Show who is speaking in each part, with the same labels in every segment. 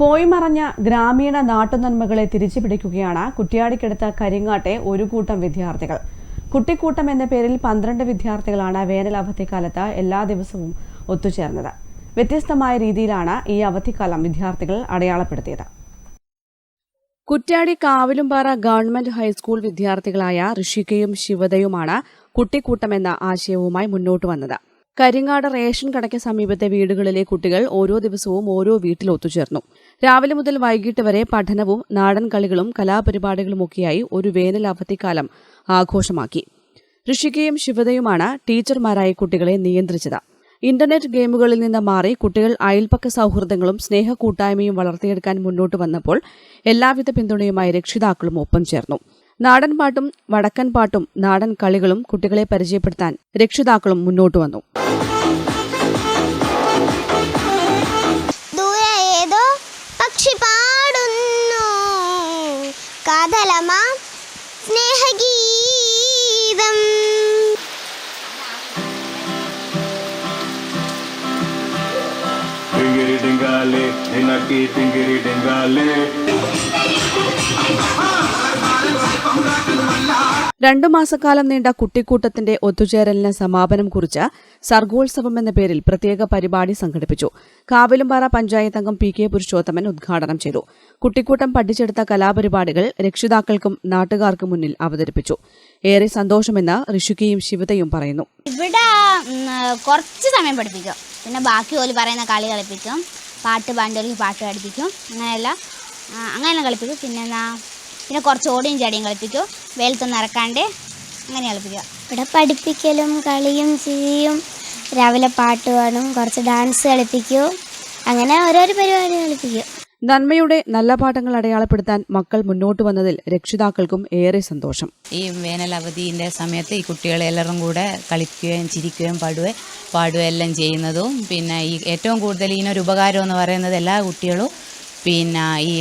Speaker 1: പോയി മറഞ്ഞ ഗ്രാമീണ നാട്ടുനന്മകളെ തിരിച്ചു പിടിക്കുകയാണ് കുറ്റ്യാടിക്കടുത്ത കരിങ്ങാട്ടെ ഒരു കൂട്ടം വിദ്യാർത്ഥികൾ. കുട്ടിക്കൂട്ടം എന്ന പേരിൽ പന്ത്രണ്ട് വിദ്യാർത്ഥികളാണ് വേനൽ അവധിക്കാലത്ത് എല്ലാ ദിവസവും ഒത്തുചേർന്നത്. വ്യത്യസ്തമായ രീതിയിലാണ് ഈ അവധിക്കാലം വിദ്യാർത്ഥികൾ അടയാളപ്പെടുത്തിയത്. Kuttiadi Kavilumpara government high school വിദ്യാർത്ഥികളായ ഋഷികയും ശിവതയുമാണ് കുട്ടിക്കൂട്ടം എന്ന ആശയവുമായി മുന്നോട്ട് വന്നത്. കരിങ്ങാട് റേഷൻ കടയ്ക്ക് സമീപത്തെ വീടുകളിലെ കുട്ടികൾ ഓരോ ദിവസവും ഓരോ വീട്ടിൽ ഒത്തുചേർന്നു. രാവിലെ മുതൽ വൈകിട്ട് വരെ പഠനവും നാടൻ കളികളും കലാപരിപാടികളുമൊക്കെയായി ഒരു വേനൽ അവധിക്കാലം ആഘോഷമാക്കി. ഋഷികയും ശിവതയുമാണ് ടീച്ചർമാരായി കുട്ടികളെ നിയന്ത്രിച്ചത്. ഇന്റർനെറ്റ് ഗെയിമുകളിൽ നിന്ന് മാറി കുട്ടികൾ അയൽപക്ക സൗഹൃദങ്ങളും സ്നേഹക്കൂട്ടായ്മയും വളർത്തിയെടുക്കാൻ മുന്നോട്ട് വന്നപ്പോൾ എല്ലാവിധ പിന്തുണയുമായി രക്ഷിതാക്കളും ഒപ്പം ചേർന്നു. നാടൻ പാട്ടും വടക്കൻ പാട്ടും നാടൻ കളികളും കുട്ടികളെ പരിചയപ്പെടുത്താൻ രക്ഷിതാക്കളും മുന്നോട്ട് വന്നു.
Speaker 2: പക്ഷി പാടുന്നു. കാതലമ സ്നേഹഗീതം.
Speaker 3: ടിങ്കിരി ടിങ്കാലേ നിനക്കി ടിങ്കിരി ടിങ്കാലേ.
Speaker 1: രണ്ടു മാസക്കാലം നീണ്ട കുട്ടിക്കൂട്ടത്തിന്റെ ഒത്തുചേരലിന് സമാപനം കുറിച്ച് സർഗോത്സവം എന്ന പേരിൽ പ്രത്യേക പരിപാടി സംഘടിപ്പിച്ചു. കാവിലുംപാറ പഞ്ചായത്ത് അംഗം പി കെ പുരുഷോത്തമൻ ഉദ്ഘാടനം ചെയ്തു. കുട്ടിക്കൂട്ടം പഠിച്ചെടുത്ത കലാപരിപാടികൾ രക്ഷിതാക്കൾക്കും നാട്ടുകാർക്കും മുന്നിൽ അവതരിപ്പിച്ചു. ഏറെ സന്തോഷമെന്ന് ഋഷികയും ശിവതയും പറയുന്നു.
Speaker 4: ഇവിടെ കുറച്ച് സമയം പഠിപ്പിക്കും. പിന്നെ ബാക്കി ഓൽ പറയുന്ന കളി കളിപ്പിക്കും. പാട്ട് പാണ്ടോലിക്ക് പാട്ട് പഠിപ്പിക്കും. അങ്ങനെയല്ല. അങ്ങനെ കളിപ്പിക്കും. പിന്നെ പിന്നെ കുറച്ച് ഓടിയും ചെടിയും കളിപ്പിക്കും. വെയിലത്തൊന്നും ഇറക്കാണ്ട് അങ്ങനെ കളിപ്പിക്കുക.
Speaker 2: ഇവിടെ പഠിപ്പിക്കലും കളിയും ചെയ്യും രാവിലെ പാട്ട് പാടും കുറച്ച് ഡാൻസ് കളിപ്പിക്കും. അങ്ങനെ ഓരോരോ പരിപാടി കളിപ്പിക്കും.
Speaker 1: നന്മയുടെ നല്ല പാഠങ്ങൾ അടയാളപ്പെടുത്താൻ മക്കൾ മുന്നോട്ട് വന്നതിൽ രക്ഷിതാക്കൾക്കും ഏറെ സന്തോഷം.
Speaker 5: ഈ വേനൽ അവധിന്റെ സമയത്ത് ഈ കുട്ടികളെ എല്ലാവരും കൂടെ കളിക്കുകയും ചിരിക്കുകയും പാടുകയും പാടുകയും എല്ലാം ചെയ്യുന്നതും പിന്നെ ഈ ഏറ്റവും കൂടുതൽ ഇതിനൊരു ഉപകാരം എന്ന് പറയുന്നത് എല്ലാ കുട്ടികളും പിന്നെ ഈ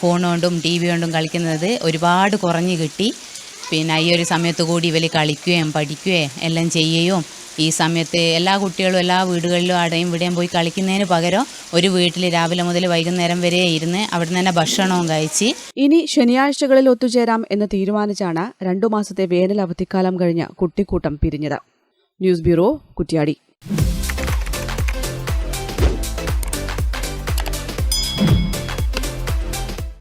Speaker 5: ഫോൺ കൊണ്ടും ടി വി കൊണ്ടും കളിക്കുന്നത് ഒരുപാട് കുറഞ്ഞു കിട്ടി. പിന്നെ ഈ ഒരു സമയത്ത് കൂടി ഇവർ കളിക്കുകയും പഠിക്കുകയും എല്ലാം ചെയ്യുകയും ഈ സമയത്ത് എല്ലാ കുട്ടികളും എല്ലാ വീടുകളിലും അടയും ഇവിടെയും പോയി കളിക്കുന്നതിന് പകരം ഒരു വീട്ടിൽ രാവിലെ മുതൽ വൈകുന്നേരം വരെ ഇരുന്ന് അവിടെ തന്നെ ഭക്ഷണവും കഴിച്ച്
Speaker 1: ഇനി ശനിയാഴ്ചകളിൽ ഒത്തുചേരാം എന്ന് തീരുമാനിച്ചാണ് രണ്ടു മാസത്തെ വേനൽ അവധിക്കാലം കഴിഞ്ഞ കുട്ടിക്കൂട്ടം പിരിഞ്ഞത്. News bureau Kuttiadi.